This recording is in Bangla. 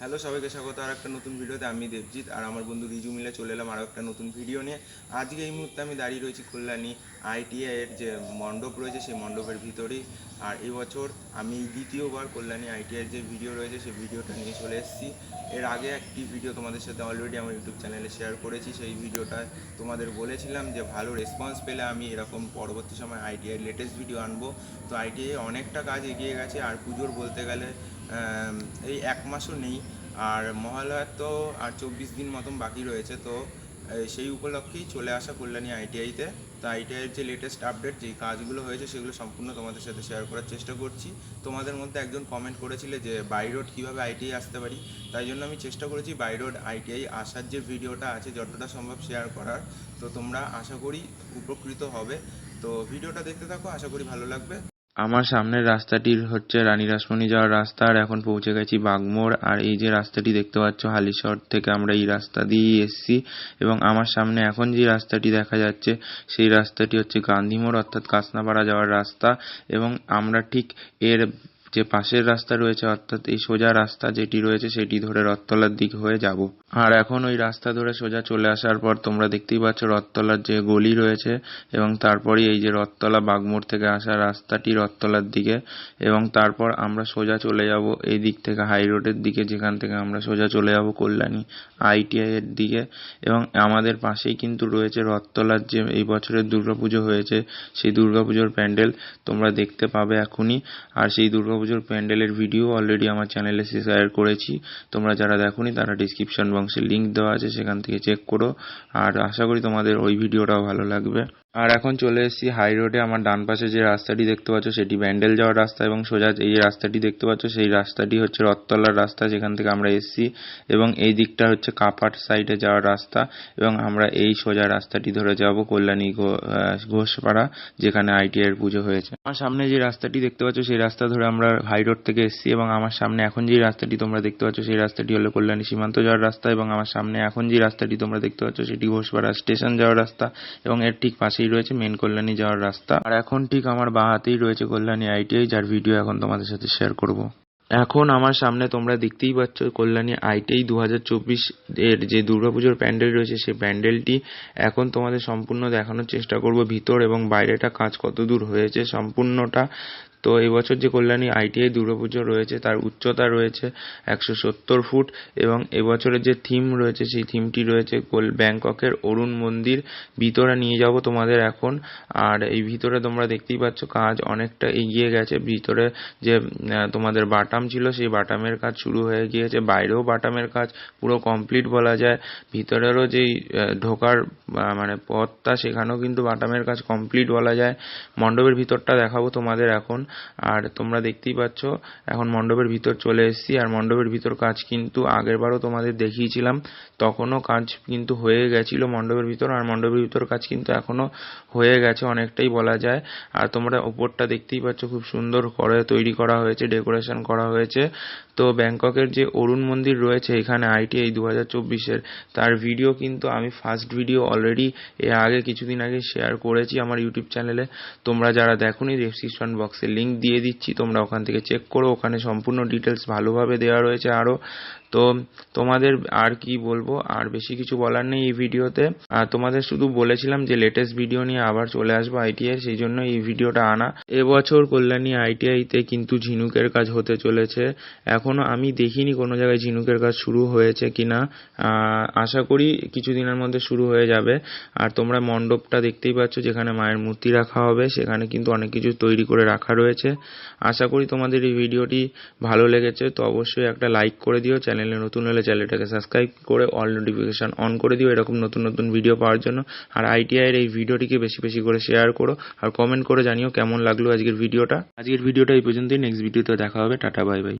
হ্যালো সবাইকে স্বাগত, আর একটা নতুন ভিডিওতে আমি দেবজিৎ, আর আমার বন্ধু রিজু মিলে চলে এলাম আরও একটা নতুন ভিডিও নিয়ে। আজকে এই মুহূর্তে আমি দাঁড়িয়ে রয়েছি কল্যাণী আইটিআই এর যে মণ্ডপ রয়েছে, সেই মণ্ডপের ভিতরেই। আর এবছর আমি দ্বিতীয়বার কল্যাণী আইটিআই এর যে ভিডিও রয়েছে, সেই ভিডিওটা নিয়ে চলে এসেছি। এর আগে একটি ভিডিও তোমাদের সাথে অলরেডি আমার ইউটিউব চ্যানেলে শেয়ার করেছি। সেই ভিডিওটায় তোমাদের বলেছিলাম যে, ভালো রেসপন্স পেলে আমি এরকম পরবর্তী সময় আইটিআই লেটেস্ট ভিডিও আনব। তো আইটিআই অনেকটা কাজ এগিয়ে গেছে। আর পুজোর বলতে গেলে এই এক মাসও নেই। আর মহালয়ার তো আর চব্বিশ দিন মতন বাকি রয়েছে। তো সেই উপলক্ষেই চলে আসা কল্যাণী আইটিআইতে তো। আইটিআইয়ের যে লেটেস্ট আপডেট যেই কাজগুলো হয়েছে, সেগুলো সম্পূর্ণ তোমাদের সাথে শেয়ার করার চেষ্টা করছি। তোমাদের মধ্যে একজন কমেন্ট করেছিলে যে বাই রোড কীভাবে আইটিআই আসতে পারি? তাই জন্য আমি চেষ্টা করেছি বাই রোড আইটিআই আসার যে ভিডিওটা আছে, যতটা সম্ভব শেয়ার করার। তো তোমরা আশা করি উপকৃত হবে। তো ভিডিওটা দেখতে থাকো, আশা করি ভালো লাগবে। আমার সামনের রাস্তাটি হচ্ছে রানী রাসমণি যাওয়ার রাস্তা, আর এখন পৌঁছে গেছি বাগমোড়। আর এই যে রাস্তাটি দেখতে পাচ্ছ, হালিশহর থেকে আমরা এই রাস্তা দিয়েই এসেছি। এবং আমার সামনে এখন যে রাস্তাটি দেখা যাচ্ছে, সেই রাস্তাটি হচ্ছে গান্ধী মোড়, অর্থাৎ কাসনাপাড়া যাওয়ার রাস্তা। এবং আমরা ঠিক এর যে পাশের রাস্তা রয়েছে, অর্থাৎ এই সোজা রাস্তা যেটি রয়েছে, সেটি ধরে রথতলার দিক হয়ে যাব। আর এখন ওই রাস্তা ধরে সোজা চলে আসার পর তোমরা দেখতেই পাচ্ছ রথতলার যে গলি রয়েছে এবং তারপরে এই যে রথতলা বাগমোড় থেকে আসা রাস্তাটি রথতলার দিকে এবং তারপর আমরা সোজা চলে যাব এই দিক থেকে, হাই রোডের দিকে, যেখান থেকে আমরা সোজা চলে যাব কল্যাণী আইটিআই এর দিকে। এবং আমাদের পাশেই কিন্তু রয়েছে রথতলার যে এই বছরের দুর্গাপুজো হয়েছে, সেই দুর্গাপুজোর প্যান্ডেল তোমরা দেখতে পাবে এখনই। আর সেই দুর্গাপুজোর প্যান্ডেলের ভিডিও অলরেডি আমার চ্যানেলে শেয়ার করেছি। তোমরা যারা দেখোনি, তারা ডিসক্রিপশন বক্সে লিঙ্ক দেওয়া আছে, সেখান থেকে চেক করো। আর আশা করি তোমাদের ওই ভিডিওটাও ভালো লাগবে। আর এখন চলে এসেছি হাই রোডে আমার ডান পাশে যে রাস্তাটি দেখতে পাচ্ছ, সেটি ব্যান্ডেল যাওয়ার রাস্তা এবং সোজা এই যে রাস্তাটি দেখতে পাচ্ছ, সেই রাস্তাটি হচ্ছে রথতলার রাস্তা, যেখান থেকে আমরা এসেছি। এবং এই দিকটা হচ্ছে কাপাট সাইডে যাওয়ার রাস্তা। এবং আমরা এই সোজা রাস্তাটি ধরে যাব কল্যাণী ঘোষপাড়া, যেখানে আইটিআই এর পুজো হয়েছে। আমার সামনে যে রাস্তাটি দেখতে পাচ্ছ, সেই রাস্তা ধরে আমরা হাই রোড থেকে এসেছি। এবং আমার সামনে এখন যে রাস্তাটি তোমরা দেখতে পাচ্ছ, সেই রাস্তাটি হলো কল্যাণী সীমান্ত যাওয়ার রাস্তা। এবং আমার সামনে এখন যে রাস্তাটি তোমরা দেখতে পাচ্ছ, সেটি ঘোষপাড়া স্টেশন যাওয়ার রাস্তা। এবং এর ঠিক পাশেই রয়েছে মেন কল্যাণী যাওয়ার রাস্তা। আর এখন ঠিক আমার বাঁ হাতেই রয়েছে কল্যাণী আইটিআই, যার ভিডিও এখন তোমাদের সাথে শেয়ার করব। এখন আমার সামনে তোমরা দেখতেই পাচ্ছ কল্যাণী আইটিআই দু হাজার চব্বিশ এর যে দুর্গাপুজোর প্যান্ডেল রয়েছে, সেই প্যান্ডেলটি এখন তোমাদের সম্পূর্ণ দেখানোর চেষ্টা করব। ভিতর এবং বাইরেটা কাজ কত দূর হয়েছে সম্পূর্ণটা তো এবছর যে কল্যাণী আইটিআই দুর্গাপুজো রয়েছে, তার উচ্চতা রয়েছে একশো সত্তর ফুট এবং এবছরের যে থিম রয়েছে, সেই থিমটি রয়েছে কোল ব্যাংককের অরুণ মন্দির। ভিতরে নিয়ে যাব তোমাদের এখন। আর এই ভিতরে তোমরা দেখতেই পাচ্ছ কাজ অনেকটা এগিয়ে গেছে। ভিতরে যে তোমাদের বাটাম ছিল, সেই বাটামের কাজ শুরু হয়ে গিয়েছে। বাইরেও বাটামের কাজ পুরো কমপ্লিট বলা যায়। ভিতরেরও যেই ঢোকার মানে পথটা, সেখানেও কিন্তু বাটামের কাজ কমপ্লিট বলা যায়। মণ্ডপের ভিতরটা দেখাবো তোমাদের এখন। আর তোমরা দেখতেই পাচ্ছ, এখন মণ্ডপের ভিতর চলে এসেছি, আর মণ্ডপের ভিতর কাজ কিন্তু আগেরবারও তোমাদের দেখিয়েছিলাম, তখনও কাজ কিন্তু হয়ে গেছিল মণ্ডপের ভিতর, আর মণ্ডপের ভিতর কাজ কিন্তু এখনও হয়ে গেছে অনেকটাই বলা যায়। আর তোমরা ওপরটা দেখতেই পাচ্ছ, খুব সুন্দর করে তৈরি করা হয়েছে, ডেকোরেশন করা হয়েছে। তো ব্যাংককের যে অরুণ মন্দির রয়েছে এখানে আইটিআই দু হাজার চব্বিশের, তার ভিডিও কিন্তু আমি ফার্স্ট ভিডিও অলরেডি এর আগে কিছুদিন আগে শেয়ার করেছি আমার ইউটিউব চ্যানেলে তোমরা যারা দেখোনি ডেসক্রিপশন বক্সে লিংক দিয়ে দিচ্ছি, তোমরা ওখান থেকে চেক করো, ওখানে সম্পূর্ণ ডিটেলস ভালোভাবে দেওয়া রয়েছে আরও তো তোমাদের আর কি বলব, আর বেশি কিছু বলার নেই এই ভিডিওতে। আর তোমাদের শুধু বলেছিলাম যে লেটেস্ট ভিডিও নিয়ে আবার চলে আসব আইটিআই সেই জন্য এই ভিডিওটা আনা। এবছর কল্যাণী আইটিআইতে কিন্তু ঝিনুকের কাজ হতে চলেছে। এখনও আমি দেখিনি কোনো জায়গায় ঝিনুকের কাজ শুরু হয়েছে কিনা। আশা করি কিছুদিনের মধ্যে শুরু হয়ে যাবে। আর তোমরা মণ্ডপটা দেখতেই পাচ্ছ, যেখানে মায়ের মূর্তি রাখা হবে, সেখানে কিন্তু অনেক কিছু তৈরি করে রাখা রয়েছে আশা করি তোমাদের এই ভিডিওটি ভালো লেগেছে, তো অবশ্যই একটা লাইক করে দিও। চ্যানেলে নতুন হলে চ্যানেলটাকে সাবস্ক্রাইব করে অল নোটিফিকেশান অন করে দিও এরকম নতুন নতুন ভিডিও পাওয়ার জন্য। আর আইটিআইয়ের এই ভিডিওটিকে বেশি বেশি করে শেয়ার করো আর কমেন্ট করে জানিও কেমন লাগল আজকের ভিডিওটা। আজকের ভিডিওটা এই পর্যন্তই নেক্সট ভিডিওতে দেখা হবে। Tata bye bye